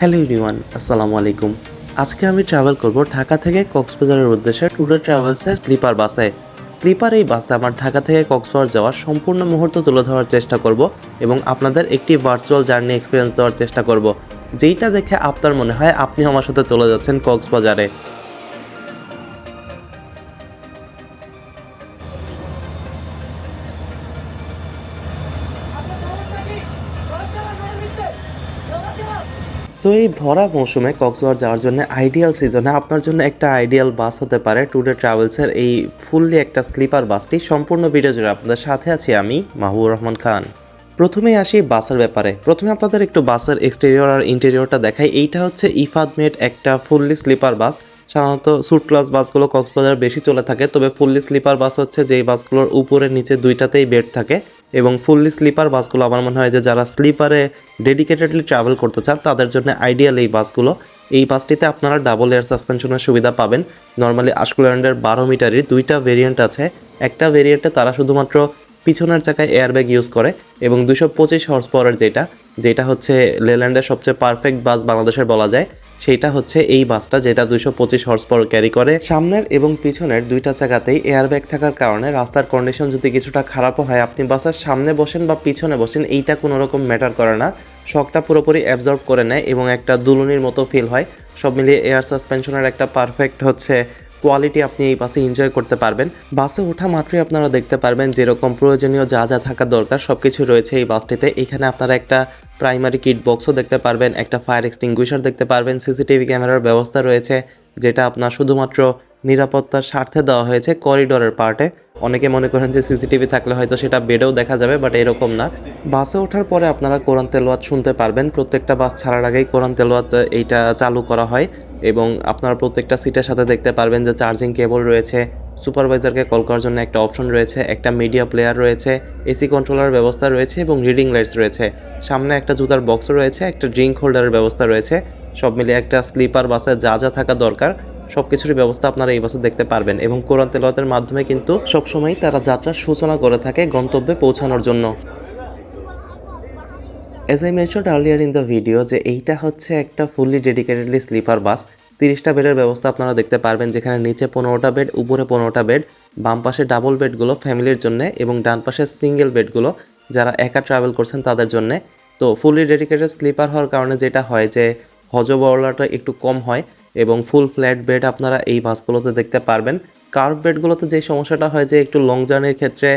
Hello ইউনিওয়ান আসসালামু আলাইকুম। আজকে আমি ট্রাভেল করব ঢাকা থেকে কক্সবাজারের উদ্দেশ্যে ট্যুরে ট্রাভেলসের স্লিপার বাসে স্লিপার এই বাসে আমার ঢাকা থেকে কক্সবাজার যাওয়ার সম্পূর্ণ মুহূর্ত তুলে ধরার চেষ্টা করব এবং আপনাদের একটি ভার্চুয়াল জার্নি এক্সপিরিয়েন্স দেওয়ার চেষ্টা করব। যেইটা দেখে আপনার মনে হয় আপনি আমার সাথে চলে যাচ্ছেন কক্সবাজারে। সো এই ভরা মৌসুমে কক্সবাজার যাওয়ার জন্য আইডিয়াল সিজনে আপনার জন্য একটা আইডিয়াল বাস হতে পারে টুডে ট্রাভেলসের এই ফুললি একটা স্লিপার বাসটি সম্পূর্ণ ভিডিও জুড়ে আপনাদের সাথে আছি আমি মাহবুবুর রহমান খান। প্রথমেই আসি বাসের ব্যাপারে। প্রথমে আপনাদের একটু বাসের এক্সটেরিয়র আর ইন্টেরিয়রটা দেখাই। এইটা হচ্ছে ইফাদ মেড একটা ফুললি স্লিপার বাস সাধারণত সুট ক্লাস বাসগুলো কক্সবাজার বেশি চলে থাকে, তবে ফুললি স্লিপার বাস হচ্ছে যেই বাসগুলোর উপরে, নিচে দুইটাতেই বেড থাকে। এবং ফুললি স্লিপার বাসগুলো আমার মনে হয় যে যারা স্লিপারে ডেডিকেটেডলি ট্রাভেল করতে চান, তাদের জন্য আইডিয়াল এই বাসগুলো। এই বাসটিতে আপনারা ডাবল এয়ার সাসপেনশনের সুবিধা পাবেন। নর্মালি আশকুল্যান্ডের বারো মিটারের দুইটা ভেরিয়েন্ট আছে। একটা ভেরিয়েন্টে তারা শুধুমাত্র পিছনের চাকায় এয়ারব্যাগ ইউজ করে এবং দুশো পঁচিশ হর্স পাওয়ারের যেটা যেটা হচ্ছে লেল্যান্ডের সবচেয়ে পারফেক্ট বাস বাংলাদেশের বলা যায়। সেইটা হচ্ছে এই বাসটা যেটা দুইশো পঁচিশ হর্স পাওয়ার ক্যারি করে। সামনের এবং পিছনের দুইটা চাকাতেই এয়ারব্যাগ থাকার কারণে রাস্তার কন্ডিশন যদি কিছুটা খারাপও হয়, আপনি বাসার সামনে বসেন বা পিছনে বসেন, এইটা কোনো রকম ম্যাটার করে না। শখটা পুরোপুরি অ্যাবজর্ব করে নেয় এবং একটা দুলুনির মতো ফিল হয়। সব মিলিয়ে এয়ার সাসপেনশনের একটা পারফেক্ট হচ্ছে কোয়ালিটি আপনি এই বাসে এনজয় করতে পারবেন। বাসে ওঠা মাত্রই আপনারা দেখতে পারবেন যেরকম প্রয়োজনীয় যা যা থাকা দরকার সব কিছু রয়েছে এই বাসটিতে। এখানে আপনারা একটা প্রাইমারি কিট বক্সও দেখতে পারবেন, একটা ফায়ার এক্সটিংগুইশার দেখতে পারবেন সিসিটিভি ক্যামেরার ব্যবস্থা রয়েছে, যেটা আপনার শুধুমাত্র নিরাপত্তার স্বার্থে দেওয়া হয়েছে করিডোরের পার্টে অনেকে মনে করেন যে সিসিটিভি থাকলে হয়তো সেটা বেডেও দেখা যাবে বাট এরকম না। বাসে ওঠার পরে আপনারা কোরআন তেলোয়াত শুনতে পারবেন। প্রত্যেকটা বাস ছাড়ার আগেই কোরআন তেলোয়াত এইটা চালু করা হয়। এবং আপনারা প্রত্যেকটা সিটের সাথে দেখতে পারবেন যে চার্জিং কেবল রয়েছে সুপারভাইজারকে কল করার জন্য একটা অপশন রয়েছে, একটা মিডিয়া প্লেয়ার রয়েছে এসি কন্ট্রোলার ব্যবস্থা রয়েছে এবং রিডিং লাইটস রয়েছে। সামনে একটা জুতার বক্স রয়েছে, একটা ড্রিঙ্ক হোল্ডারের ব্যবস্থা রয়েছে। সব মিলিয়ে একটা স্লিপার বাসে যা যা থাকা দরকার সব কিছুরই ব্যবস্থা আপনারা এই বাসে দেখতে পারবেন এবং কোরআন তেলাওয়াতের মাধ্যমে কিন্তু সবসময় তারা যাত্রার সূচনা করে থাকে গন্তব্যে পৌঁছানোর জন্য। As I mention earlier in the video যে এইটা হচ্ছে একটা ফুললি ডেডিকেটেডলি স্লিপার বাস তিরিশটা বেডের ব্যবস্থা আপনারা দেখতে পারবেন যেখানে নিচে পনেরোটা বেড উপরে পনেরোটা বেড বাম পাশে ডাবল বেডগুলো ফ্যামিলির জন্য এবং ডান পাশে সিঙ্গেল বেডগুলো যারা একা ট্রাভেল করছেন তাদের জন্য। তো ফুললি ডেডিকেটেড স্লিপার হওয়ার কারণে যেটা হয় যে হজবরলাটা একটু কম হয় এবং ফুল ফ্ল্যাট বেড আপনারা এই বাসগুলোতে দেখতে পারবেন। কার্ভ বেডগুলোতে যে সমস্যাটা হয় যে একটু লং জার্নির ক্ষেত্রে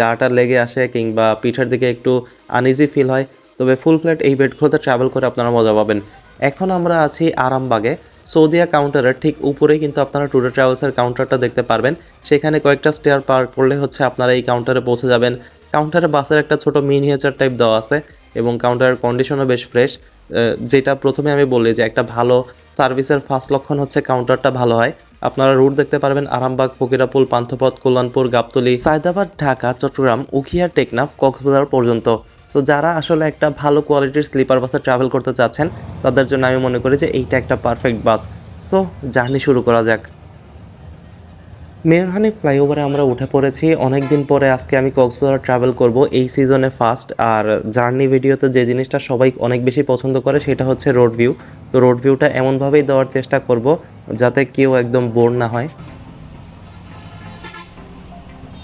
গাটা লেগে আসে কিংবা পিঠের দিকে একটু আনইজি ফিল হয় তবে ফুল ফ্ল্যাট এই বেডগুলোতে ট্রাভেল করে আপনারা মজা পাবেন। এখন আমরা আছি আরামবাগে। সৌদিয়া কাউন্টারের ঠিক উপরেই কিন্তু আপনারা ট্যুরে ট্রাভেলসের কাউন্টারটা দেখতে পারবেন। সেখানে কয়েকটা স্টেয়ার পার করলে হচ্ছে আপনারা এই কাউন্টারে পৌঁছে যাবেন। কাউন্টারে বাসের একটা ছোট মিনিয়েচার টাইপ দেওয়া আছে এবং কাউন্টারের কন্ডিশনও বেশ ফ্রেশ যেটা প্রথমে আমি বলি যে একটা ভালো সার্ভিসের ফার্স্ট লক্ষণ হচ্ছে কাউন্টারটা ভালো হয়। আপনারা রুট দেখতে পারবেন আরামবাগ, ফকিরাপুল, পান্থপথ, কল্যাণপুর, গাবতলি, সায়দাবাদ, ঢাকা, চট্টগ্রাম, উখিয়া, টেকনাফ, কক্সবাজার পর্যন্ত। সো যারা আসলে একটা ভালো কোয়ালিটির স্লিপার বাসে ট্রাভেল করতে চাচ্ছেন, তাদের জন্য আমি মনে করি যে এইটা একটা পারফেক্ট বাস সো জার্নি শুরু করা যাক। মেয়রহানি ফ্লাইওভারে আমরা উঠে পড়েছি। অনেক দিন পরে আজকে আমি কক্সবাজার ট্রাভেল করব এই সিজনে ফার্স্ট আর জার্নি ভিডিওতে যে জিনিসটা সবাই অনেক বেশি পছন্দ করে, সেটা হচ্ছে রোড ভিউ তো রোড ভিউটা এমনভাবেই দেওয়ার চেষ্টা করব যাতে কেউ একদম বোর না হয়।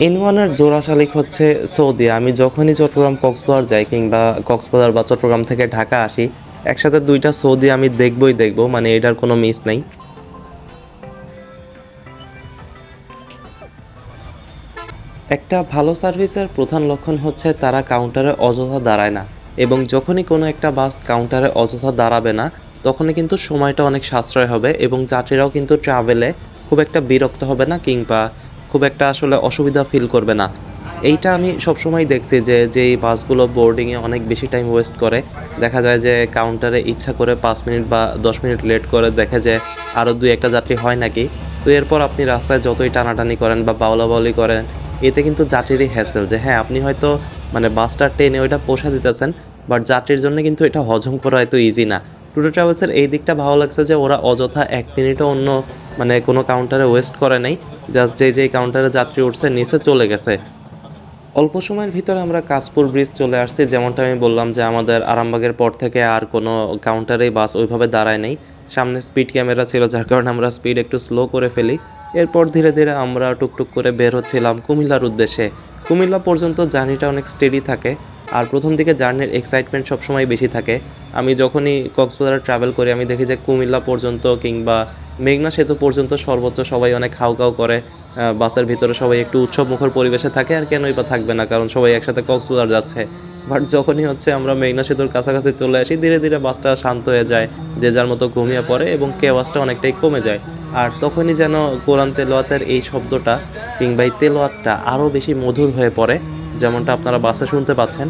ইনওয়ানের জোড়া শালিক হচ্ছে সৌদি। আমি যখনই চট্টগ্রাম কক্সবাজার যাই কিংবা কক্সবাজার বা চট্টগ্রাম থেকে ঢাকা আসি, একসাথে দুইটা সৌদি আমি দেখবই দেখব মানে এটার কোনো মিস নেই। একটা ভালো সার্ভিসের প্রধান লক্ষণ হচ্ছে তারা কাউন্টারে অযথা দাঁড়ায় না এবং যখনই কোনো একটা বাস কাউন্টারে অযথা দাঁড়াবে না, তখনই কিন্তু সময়টা অনেক সাশ্রয় হবে এবং যাত্রীরাও কিন্তু ট্রাভেলে খুব একটা বিরক্ত হবে না কিংবা খুব একটা আসলে অসুবিধা ফিল করবে না। এইটা আমি সবসময় দেখছি যে যেই বাসগুলো বোর্ডিংয়ে অনেক বেশি টাইম ওয়েস্ট করে। দেখা যায় যে কাউন্টারে ইচ্ছা করে পাঁচ মিনিট বা দশ মিনিট লেট করে, দেখে যে আরও দুই একটা যাত্রী হয় নাকি। তো এরপর আপনি রাস্তায় যতই টানাটানি করেন বা বাউলাবাউলি করেন, এতে কিন্তু যাত্রীরই হ্যাসেল যে হ্যাঁ আপনি হয়তো মানে বাসটা টেনে ওইটা পোষা দিতেছেন বাট যাত্রীর জন্য কিন্তু এটা হজম করা এত ইজি না। টুডে ট্রাভেলসের এই দিকটা ভালো লাগছে যে, ওরা অযথা এক মিনিটও অন্য মানে কোনো কাউন্টারে ওয়েস্ট করে নাই জাস্ট যেই যেই কাউন্টারে যাত্রী উঠছে, নিচে চলে গেছে। অল্প সময়ের ভিতরে আমরা কাশপুর ব্রিজ চলে আসছি, যেমনটা আমি বললাম যে আমাদের আরামবাগের পর থেকে আর কোনো কাউন্টারেই বাস ওইভাবে দাঁড়ায় নেই। সামনে স্পিড ক্যামেরা ছিল, যার কারণে আমরা স্পিড একটু স্লো করে ফেলি। এরপর ধীরে ধীরে আমরা টুকটুক করে বের হচ্ছিলাম কুমিল্লার উদ্দেশ্যে। কুমিল্লা পর্যন্ত জার্নিটা অনেক স্টেডি থাকে, আর প্রথম দিকে জার্নির এক্সাইটমেন্ট সবসময় বেশি থাকে। আমি যখনই কক্সবাজার ট্রাভেল করি, আমি দেখি যে কুমিল্লা পর্যন্ত কিংবা মেঘনা সেতু পর্যন্ত সর্বোচ্চ সবাই অনেক খাও খাও করে বাসের ভিতরে সবাই একটু উৎসব মুখর পরিবেশে থাকে আর কেনই বা থাকবে না, কারণ সবাই একসাথে কক্সবাজার যাচ্ছে। বাট যখনই হচ্ছে আমরা মেঘনা সেতুর কাছাকাছি চলে আসি, ধীরে ধীরে বাসটা শান্ত হয়ে যায়, যে যার মতো ঘুমিয়ে পড়ে এবং কেওয়াজটা অনেকটাই কমে যায়। আর তখনই যেন কোরআন তেলোয়াতের এই শব্দটা কিংবা এই তেলোয়াতটা আরও বেশি মধুর হয়ে পড়ে, যেমনটা আপনারা বাসে শুনতে পাচ্ছেন।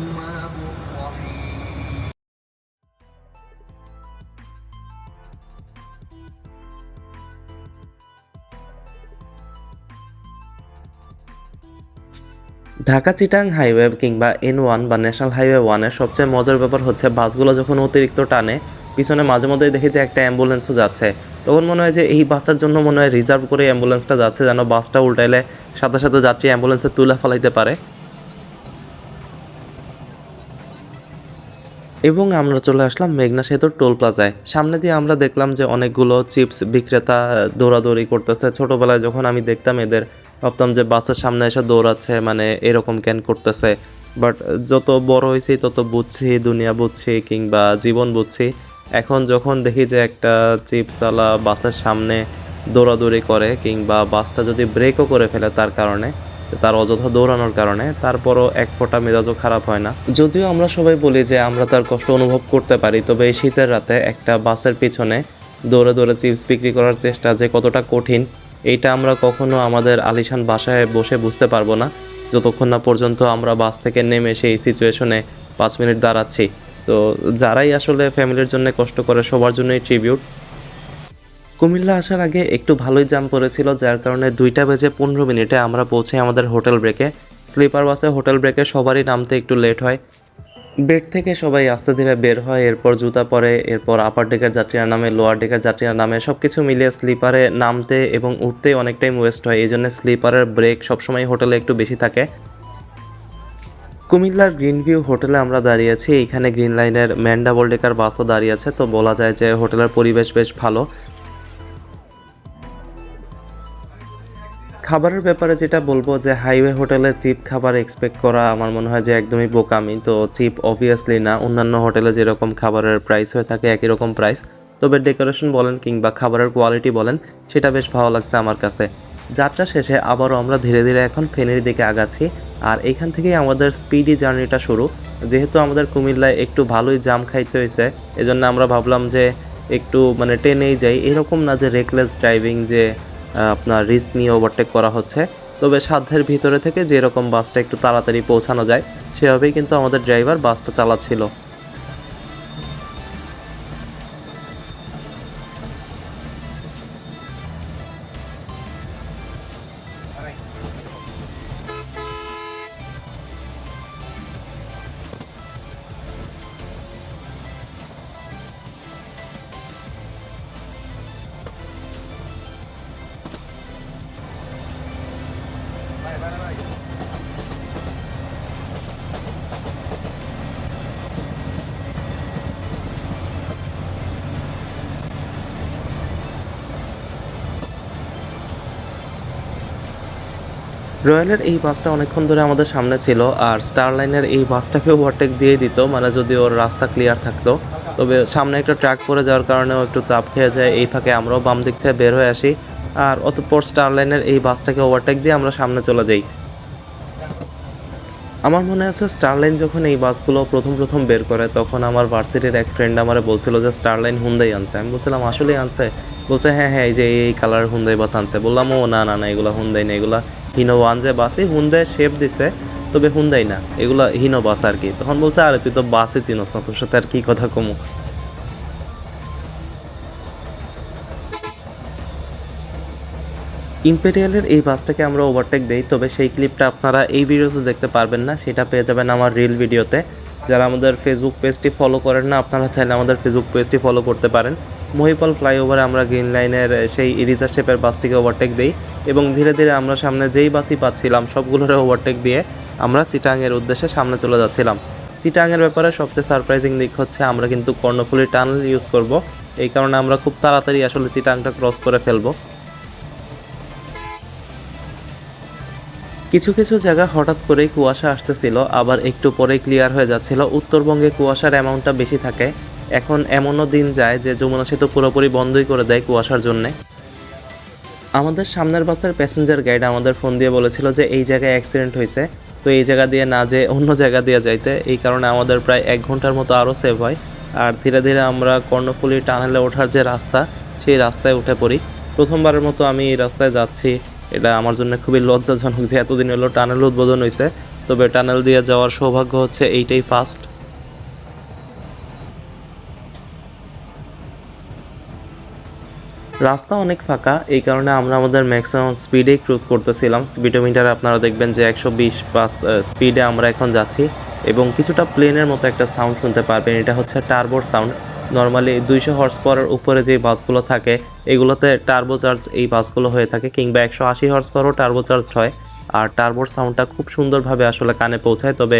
ঢাকা চিটাং হাইওয়ে কিংবা এন ওয়ান বা ন্যাশনাল হাইওয়ে ওয়ানের সবচেয়ে মজার ব্যাপার হচ্ছে বাসগুলো যখন অতিরিক্ত টানে, পিছনে মাঝে মধ্যেই দেখি যে একটা অ্যাম্বুলেন্সও যাচ্ছে। তখন মনে হয় যে এই বাসটার জন্য মনে হয় রিজার্ভ করে অ্যাম্বুলেন্সটা যাচ্ছে যেন বাসটা উল্টাইলে সাথে সাথে যাত্রী অ্যাম্বুলেন্সে তুলে ফেলাইতে পারে। এবং আমরা চলে আসলাম মেঘনা সেতুর টোল প্লাজায়। সামনে দিয়ে আমরা দেখলাম যে অনেকগুলো চিপস বিক্রেতা দৌড়াদৌড়ি করতেছে। ছোটবেলায় যখন আমি দেখতাম এদের, ভাবতাম যে বাসের সামনে এসে দৌড়াচ্ছে মানে এরকম ক্যান করতেছে। বাট যত বড় হয়েছি, তত বুঝছি, দুনিয়া বুঝছি কিংবা জীবন বুঝছি। এখন যখন দেখি যে একটা চিপসওয়ালা বাসের সামনে দৌড়াদৌড়ি করে কিংবা বাসটা যদি ব্রেকও করে ফেলে তার কারণে তার অযথা দৌড়ানোর কারণে, তারপরও এক ফোঁটা মেজাজও খারাপ হয় না। যদিও আমরা সবাই বলি যে আমরা তার কষ্ট অনুভব করতে পারি, তবে এই শীতের রাতে একটা বাসের পিছনে দৌড়ে দৌড়ে চিপস বিক্রি করার চেষ্টা যে কতটা কঠিন, এইটা আমরা কখনো আমাদের আলিশান বাসায় বসে বুঝতে পারব না। যতক্ষণ না পর্যন্ত আমরা বাস থেকে নেমে সেই সিচুয়েশনে পাঁচ মিনিট দাঁড়াচ্ছি। তো যারাই আসলে ফ্যামিলির জন্য কষ্ট করে, সবার জন্যই ট্রিবিউট কুমিল্লা আসার আগে একটু ভালোই জাম পড়েছিল যার কারণে দুইটা বেজে পনেরো মিনিটে আমরা পৌঁছে আমাদের হোটেল ব্রেকে স্লিপার বাসে হোটেল ব্রেকে সবারই নামতে একটু লেট হয়। বেড থেকে সবাই আস্তে ধীরে বের হয়, এরপর জুতা পরে, এরপর আপার ডেকের যাত্রীরা নামে লোয়ার ডেকের যাত্রীরা নামে সব কিছু মিলিয়ে স্লিপারে নামতে এবং উঠতে অনেক টাইম ওয়েস্ট হয়, এই জন্য স্লিপারের ব্রেক সবসময় হোটেলে একটু বেশি থাকে। কুমিল্লার গ্রিন ভিউ হোটেলে আমরা দাঁড়িয়েছি এখানে গ্রিন লাইনের ম্যান ডাবল ডেকার বাসও দাঁড়িয়ে আছে, তো বলা যায় যে হোটেলের পরিবেশ বেশ ভালো। খাবারের ব্যাপারে যেটা বলব যে হাইওয়ে হোটেলে চিপ খাবার এক্সপেক্ট করা আমার মনে হয় যে একদমই বোকামি। তো চিপ অবভিয়াসলি না, অন্যান্য হোটেলে যেরকম খাবারের প্রাইস হয়ে থাকে একই রকম প্রাইস তবে ডেকোরেশন বলেন কিংবা খাবারের কোয়ালিটি বলেন, সেটা বেশ ভালো লাগছে আমার কাছে। যাত্রা শেষে আবারও আমরা ধীরে ধীরে এখন ফেনীর দিকে আগাচ্ছি। আর এখান থেকেই আমাদের স্পিডি জার্নিটা শুরু। যেহেতু আমাদের কুমিল্লায় একটু ভালোই জাম খাইতে হয়েছে এজন্য আমরা ভাবলাম যে একটু মানে টেনেই যাই। এরকম না যে রেকলেস ড্রাইভিং যে আপনার রিস্ক নিয়ে ওভারটেক করা হচ্ছে। তবে সাধ্যের ভিতরে থেকে যেরকম বাসটা একটু তাড়াতাড়ি পৌঁছানো যায়, সেভাবেই কিন্তু আমাদের ড্রাইভার বাসটা চালাচ্ছিল। রয়্যালের এই বাসটা অনেকক্ষণ ধরে আমাদের সামনে ছিল আর স্টার লাইনের এই বাসটাকে ওভারটেক দিয়ে দিত মানে যদি ওর রাস্তা ক্লিয়ার থাকতো। তবে সামনে একটা ট্রাক পড়ে যাওয়ার কারণেও একটু চাপ খেয়ে যায়, এই ফাঁকে আমরাও বাম দিক থেকে বের হয়ে আসি। আর অতঃপর স্টার লাইনের এই বাসটাকে ওভারটেক দিয়ে আমরা সামনে চলে যাই। আমার মনে আছে স্টারলাইন যখন এই বাসগুলো প্রথম প্রথম বের করে, তখন আমার ভার্সিটির এক ফ্রেন্ড আমার বলছিল যে, স্টারলাইন হুন্দাই আনছে। আমি বলছিলাম আসলেই আনছে? বলছে হ্যাঁ হ্যাঁ এই যে এই কালার হুন্দাই বাস আনছে। বললাম, ও, না না না, এগুলো হুন্দাই না, এগুলা হিনো ওয়ান যে বাসই হুন্দাই শেপ দিছে, তবে হুন্দাই না, এগুলা হিনো বাস আর কি। তখন বলছে, আরে, তুই তো বাসে চিনস না, তোর সাথে আর কি কথা কমু? ইম্পেরিয়ালের এই বাসটাকে আমরা ওভারটেক দেই, তবে সেই ক্লিপটা আপনারা এই ভিডিওতে দেখতে পারবেন না, সেটা পেয়ে যাবেন আমার রিল ভিডিওতে যারা আমাদের ফেসবুক পেজটি ফলো করেন না, আপনারা চাইলে আমাদের ফেসবুক পেজটি ফলো করতে পারেন। মহিপাল ফ্লাইওভারে আমরা গ্রিন লাইনের সেই ইরিজা শেপের বাসটিকে ওভারটেক দিই, এবং ধীরে ধীরে আমরা সামনে যেই বাসই পাচ্ছিলাম, সবগুলোরে ওভারটেক দিয়ে আমরা চিটাংয়ের উদ্দেশ্যে সামনে চলে যাচ্ছিলাম। চিটাংয়ের ব্যাপারে সবচেয়ে সারপ্রাইজিং দিক হচ্ছে, আমরা কিন্তু কর্ণফুলি টানেল ইউজ করব। এই কারণে আমরা খুব তাড়াতাড়ি আসলে চিটাংটা ক্রস করে ফেলব। কিছু কিছু জায়গা হঠাৎ করেই কুয়াশা আসতেছিল, আবার একটু পরেই ক্লিয়ার হয়ে যাচ্ছিল। উত্তরবঙ্গে কুয়াশার অ্যামাউন্টটা বেশি থাকে। এখন এমনও দিন যায় যে যমুনা সেতু পুরোপুরি বন্ধই করে দেয় কুয়াশার জন্যে। আমাদের সামনের বাসের প্যাসেঞ্জার গাইড আমাদের ফোন দিয়ে বলেছিল যে এই জায়গায় অ্যাক্সিডেন্ট হয়েছে। তো এই জায়গা দিয়ে না যে অন্য জায়গা দিয়ে যাইতে। এই কারণে আমাদের প্রায় এক ঘণ্টার মতো আরও সেভ হয়। আর ধীরে ধীরে আমরা কর্ণফুলি টানেলে ওঠার যে রাস্তা, সেই রাস্তায় উঠে পড়ি। প্রথমবারের মতো আমি এই রাস্তায় যাচ্ছি। এটা আমার জন্য খুবই লজ্জাজনক যে এতদিন হলো টানেল উদ্বোধন হয়েছে তবে টানেল দিয়ে যাওয়ার সৌভাগ্য হচ্ছে এইটাই ফার্স্ট রাস্তা অনেক ফাঁকা, এই কারণে আমরা আমাদের ম্যাক্সিমাম স্পিডে ক্রুজ করতেছিলাম। স্পিডোমিটারে আপনারা দেখবেন যে একশো বিশ পাস স্পিডে আমরা এখন যাচ্ছি এবং কিছুটা প্লেনের মতো একটা সাউন্ড শুনতে পারবেন। এটা হচ্ছে টার্বোর সাউন্ড নর্মালি দুইশো হর্স পাওয়ারের উপরে যে বাসগুলো থাকে, এগুলোতে টার্বো চার্জ এই বাসগুলো হয়ে থাকে, কিংবা একশো আশি হর্স পাওয়ারও টার্বো চার্জ হয়। আর টার্বোর সাউন্ডটা খুব সুন্দরভাবে আসলে কানে পৌঁছায়, তবে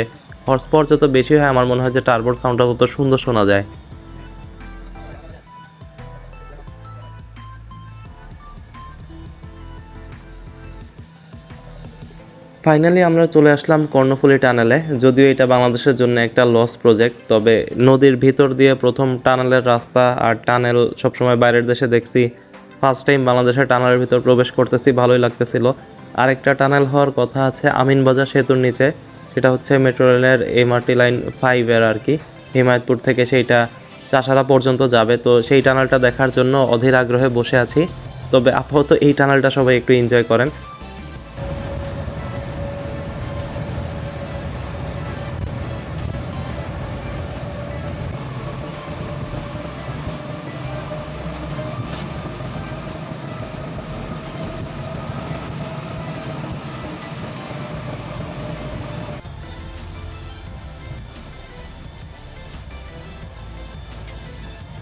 হর্স পাওয়ার যত বেশি হয়, আমার মনে হয় যে টার্বোর সাউন্ডটা তত সুন্দর শোনা যায়। ফাইনালি আমরা চলে আসলাম কর্ণফুলী টানেলে, যদিও এটা বাংলাদেশের জন্য একটা লস প্রজেক্ট তবে নদীর ভিতর দিয়ে প্রথম টানেলের রাস্তা আর টানেল সবসময় বাইরের দেশে দেখছি। ফার্স্ট টাইম বাংলাদেশের টানেলের ভিতর প্রবেশ করতেছি, ভালোই লাগতেছিল। আরেকটা টানেল হওয়ার কথা আছে আমিনবাজার সেতুর নিচে, সেটা হচ্ছে মেট্রো রেলের এমআরটি লাইন ফাইভের আর কি। হিমায়তপুর থেকে সেইটা চাষারা পর্যন্ত যাবে, তো সেই টানেলটা দেখার জন্য অধীর আগ্রহে বসে আছি। তবে আপাতত এই টানেলটা সবাই একটু এনজয় করেন।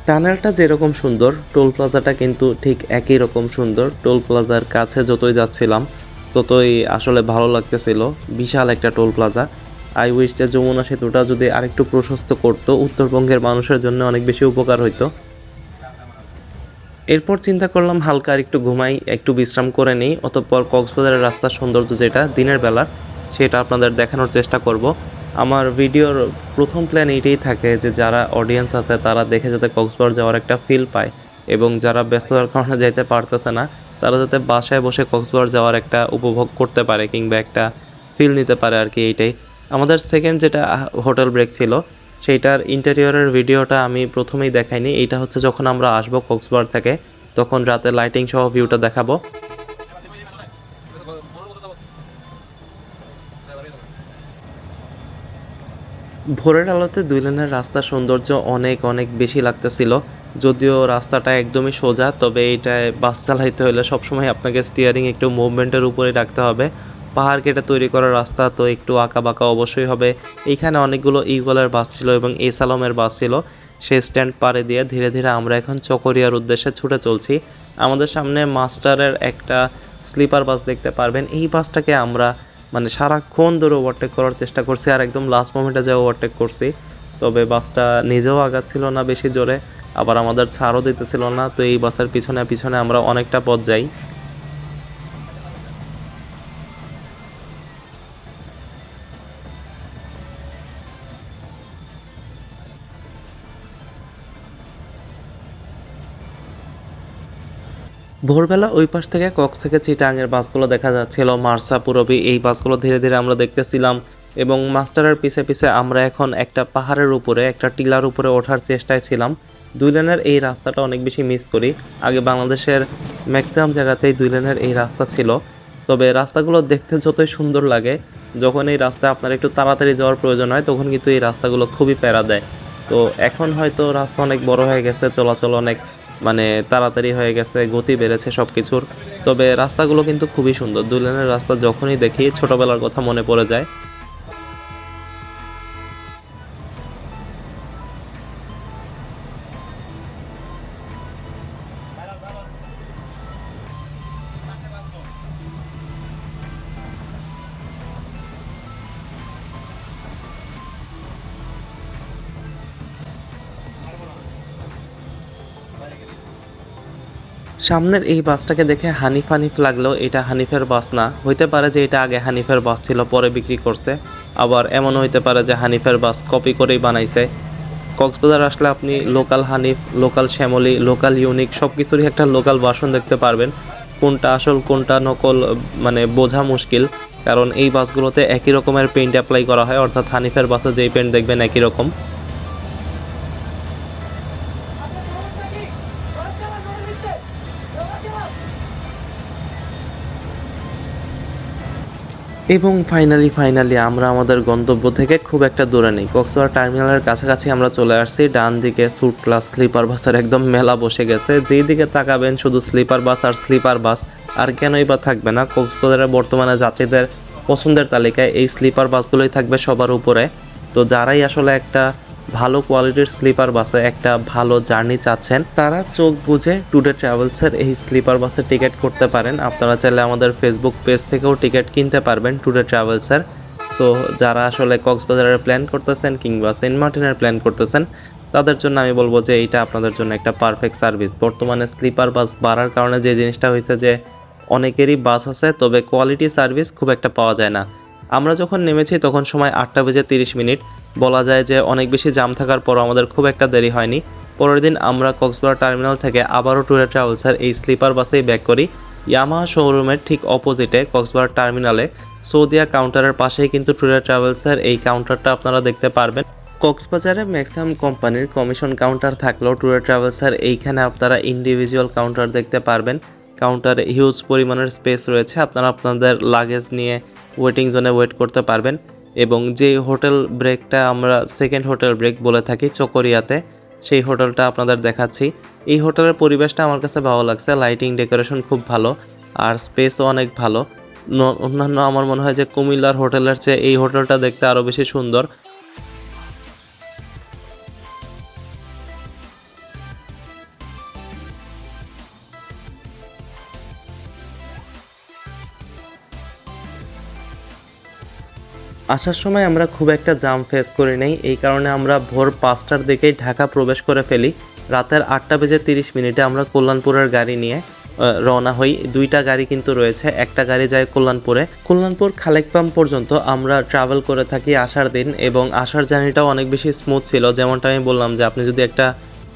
টানেলটা যেরকম সুন্দর, টোল প্লাজাটা কিন্তু ঠিক একই রকম সুন্দর। টোল প্লাজার কাছে যতই যাচ্ছিলাম, ততই আসলে ভালো লাগতেছিল। বিশাল একটা টোল প্লাজা। আই উইশ যে যমুনা সেতুটা যদি আরেকটু প্রশস্ত করতো, উত্তরবঙ্গের মানুষের জন্য অনেক বেশি উপকার হইতো। এরপর চিন্তা করলাম হালকা একটু ঘুমাই, একটু বিশ্রাম করে নিই, অতঃপর কক্সবাজারের রাস্তার সৌন্দর্য যেটা দিনের বেলা সেটা আপনাদের দেখানোর চেষ্টা করব। আমার ভিডিওর প্রথম প্ল্যান এইটাই থাকে যে যারা অডিয়েন্স আছে, তারা দেখে যাতে কক্সবাজার যাওয়ার একটা ফিল পায় এবং যারা ব্যস্ততার কারণে যাইতে পারতেছে না, তারা যাতে বাসায় বসে কক্সবাজার যাওয়ার একটা উপভোগ করতে পারে কিংবা একটা ফিল নিতে পারে আর কি এইটাই। আমাদের সেকেন্ড যেটা হোটেল ব্রেক ছিল, সেইটার ইন্টেরিয়রের ভিডিওটা আমি প্রথমেই দেখাইনি। এইটা হচ্ছে যখন আমরা আসব কক্সবাজার থেকে, তখন রাতে লাইটিং সহ ভিউটা দেখাবো। ভোরের আলোতে দুই লেনের রাস্তার সৌন্দর্য অনেক অনেক বেশি লাগতেছিল। যদিও রাস্তাটা একদমই সোজা, তবে এইটায় বাস চালাইতে হলে সবসময় আপনাকে স্টিয়ারিং একটু মুভমেন্টের উপরে রাখতে হবে। পাহাড় কেটে তৈরি করা রাস্তা তো একটু আঁকা বাঁকা অবশ্যই হবে। এইখানে অনেকগুলো ইগলের বাস ছিল এবং এসালমের বাস ছিল। সেই স্ট্যান্ড পাড়ে দিয়ে ধীরে ধীরে আমরা এখন চকরিয়ার উদ্দেশ্যে ছুটে চলছি। আমাদের সামনে মাস্টারের একটা স্লিপার বাস দেখতে পারবেন। এই বাসটাকে আমরা মানে সারাক্ষণ ধরে ওভারটেক করার চেষ্টা করছি আর একদম লাস্ট মোমেন্টে যে ওভারটেক করছি। তবে বাসটা নিজেও আগাচ্ছিল না বেশি জোরে, আবার আমাদের ছাড়ও দিতেছিল না। তো এই বাসের পিছনে পিছনে আমরা অনেকটা পথ যাই। ভোরবেলা ওই পাশ থেকে কক্স থেকে চিটাঙের বাসগুলো দেখা যাচ্ছিল। মার্সা পুরবি এই বাসগুলো ধীরে ধীরে আমরা দেখতেছিলাম এবং মাস্টারের পিছে পিছে আমরা এখন একটা পাহাড়ের উপরে, একটা টিলার উপরে ওঠার চেষ্টায় ছিলাম। দুই লেনের এই রাস্তাটা অনেক বেশি মিস করি। আগে বাংলাদেশের ম্যাক্সিমাম জায়গাতেই দুই লেনের এই রাস্তা ছিল। তবে রাস্তাগুলো দেখতে যতই সুন্দর লাগে, যখন এই রাস্তায় আপনার একটু তাড়াতাড়ি যাওয়ার প্রয়োজন হয়, তখন কিন্তু এই রাস্তাগুলো খুবই প্যারা দেয়। তো এখন হয়তো রাস্তা অনেক বড় হয়ে গেছে, চলাচল অনেক মানে তাড়াতাড়ি হয়ে গেছে, গতি বেড়েছে সব কিছুর তবে রাস্তাগুলো কিন্তু খুবই সুন্দর। দুই লেনের রাস্তা যখনই দেখি ছোটবেলার কথা মনে পড়ে যায়। সামনের এই বাসটাকে দেখে হানিফ হানিফ লাগলেও এটা হানিফের বাস না। হইতে পারে যে এটা আগে হানিফের বাস ছিল, পরে বিক্রি করছে। আবার এমন হইতে পারে যে হানিফের বাস কপি করেই বানাইছে। কক্সবাজার আসলে আপনি local Hanif local Shyamoli local unique সব কিছুরই একটা লোকাল বাসন দেখতে পারবেন। কোনটা আসল, কোনটা নকল মানে বোঝা মুশকিল। কারণ এই বাসগুলোতে একই রকমের পেন্ট অ্যাপ্লাই করা হয়, অর্থাৎ হানিফের বাসে যেই পেইন্ট দেখবেন একই রকম। এবং ফাইনালি ফাইনালি আমরা আমাদের গন্তব্য থেকে খুব একটা দূরে নেই। কক্সবাজার টার্মিনালের কাছাকাছি আমরা চলে আসছি। ডান দিকে স্যুট ক্লাস স্লিপার বাসের একদম মেলা বসে গেছে। যেই দিকে তাকাবেন শুধু স্লিপার বাস আর স্লিপার বাস আর কেনই বা থাকবে না। কক্সবাজারের বর্তমানে যাত্রীদের পছন্দের তালিকায় এই স্লিপার বাসগুলোই থাকবে সবার উপরে। তো যারাই আসলে একটা ভালো কোয়ালিটির স্লিপার বাসে একটা ভালো জার্নি চাচ্ছেন। তারা চোখ বুঝে টুডে ট্রাভেলসের এই স্লিপার বাসে টিকিট করতে পারেন। আপনারা চাইলে আমাদের ফেসবুক পেজ থেকেও টিকিট কিনতে পারবেন টুডে ট্রাভেলসের সো যারা আসলে কক্সবাজারের প্ল্যান করতেছেন কিংবা সেন্ট মার্টিনের প্ল্যান করতেছেন, তাদের জন্য আমি বলব যে এইটা আপনাদের জন্য একটা পারফেক্ট সার্ভিস বর্তমানে স্লিপার বাস বাড়ার কারণে যে জিনিসটা হয়েছে যে অনেকেরই বাস আছে, তবে কোয়ালিটি সার্ভিস খুব একটা পাওয়া যায় না। আমরা যখন নেমেছি তখন সময় আটটা বেজে তিরিশ মিনিট। বলা যায় যে অনেক বেশি জাম থাকার পর আমাদের খুব একটা দেরি হয়নি। পরের দিন আমরা কক্সবাজার টার্মিনাল থেকে আবারও ট্যুরে ট্রাভেলসের এই স্লিপার বাসেই ব্যাক করি। ইয়ামাহা শোরুমের ঠিক অপোজিটে কক্সবাজার টার্মিনালে সৌদিয়া কাউন্টারের পাশেই কিন্তু ট্যুরে ট্রাভেলসের এই কাউন্টারটা আপনারা দেখতে পারবেন। কক্সবাজারে ম্যাক্সিমাম কোম্পানির কমিশন কাউন্টার থাকলেও ট্যুরে ট্রাভেলসের এইখানে আপনারা ইন্ডিভিজুয়াল কাউন্টার দেখতে পারবেন। কাউন্টারে হিউজ পরিমাণের স্পেস রয়েছে। আপনারা আপনাদের লাগেজ নিয়ে ওয়েটিং জোনে ওয়েট করতে পারবেন। এবং যে হোটেল ব্রেকটা আমরা সেকেন্ড হোটেল ব্রেক বলে থাকি চকরিয়াতে, সেই হোটেলটা আপনাদের দেখাচ্ছি। এই হোটেলের পরিবেশটা আমার কাছে ভালো লাগছে লাইটিং ডেকোরেশন খুব ভালো, আর স্পেসও অনেক ভালো। অন্যান্য আমার মনে হয় যে কুমিল্লার হোটেলের চেয়ে এই হোটেলটা দেখতে আরও বেশি সুন্দর। আসার সময় আমরা খুব একটা জাম ফেস করি নাই, এই কারণে আমরা ভোর পাঁচটার দিকেই ঢাকা প্রবেশ করে ফেলি। রাতের আটটা বেজে তিরিশ মিনিটে আমরা কল্যাণপুরের গাড়ি নিয়ে রওনা হই। দুইটা গাড়ি কিন্তু রয়েছে, একটা গাড়ি যায় কল্যাণপুরে। কল্যাণপুর খালেক পাম্প পর্যন্ত আমরা ট্রাভেল করে থাকি আসার দিন এবং আসার জার্নিটাও অনেক বেশি স্মুথ ছিল। যেমনটা আমি বললাম যে আপনি যদি একটা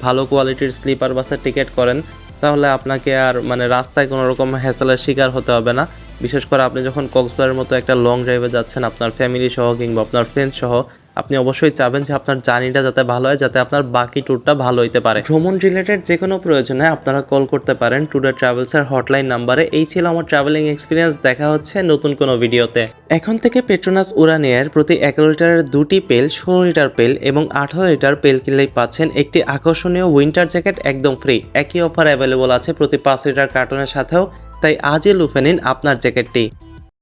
ভালো কোয়ালিটির স্লিপার বাসের টিকিট করেন, তাহলে আপনাকে আর মানে রাস্তায় কোনো রকম হ্যাসেলের শিকার হতে হবে না। বিশেষ করে আপনি যখন কক্সবাজারের মতো একটা লং ড্রাইভে যাচ্ছেন, আপনার ফ্যামিলি সহ কিংবা আপনার ফ্রেন্ড সহ, আপনি অবশ্যই চাবেন যে আপনার জার্নিটা যাতে ভালো হয়, যাতে আপনার বাকি ট্যুরটা ভালো হইতে পারে। ভ্রমণ রিলেটেড যে কোনো প্রয়োজনে আপনারা কল করতে পারেন টুডে ট্রাভেলসের হটলাইন নাম্বারে এই ছিল আমার ট্রাভেলিং এক্সপিরিয়েন্স দেখা হচ্ছে নতুন কোনো ভিডিওতে এখন থেকে পেট্রোনাস উরানিয়ার প্রতি এক লিটারের দুটি পেল ষোলো লিটার পেল এবং আঠারো লিটার পেল কিনলেই পাচ্ছেন একটি আকর্ষণীয় উইন্টার জ্যাকেট একদম ফ্রি একই অফার অ্যাভেলেবল আছে প্রতি পাঁচ লিটার কার্টনের সাথেও। তাই আজই লুফে নিন আপনার জ্যাকেটটি।